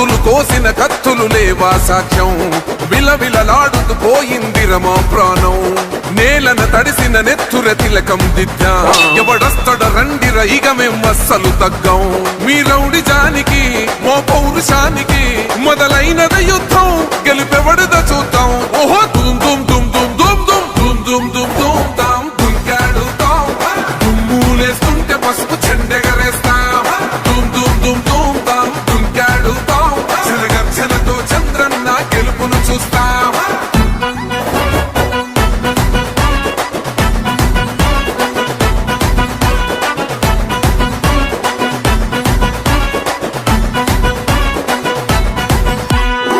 కత్తులు కోసిన కత్తులు లేవా సాక్ష్యం? విలవిలలాడుతూ పోయిందిర మా ప్రాణం. నేలన తడిసిన నెత్తుర తిలకం దిద్దా. ఎవడస్తడ రండిర ఇక మేం అస్సలు తగ్గం. మీ రౌడి జానికి మో పౌరుషానికి మొదలైనద యుద్ధం. గెలుపెవడద చూద్దాం. ఓహో వైపును చూస్తా.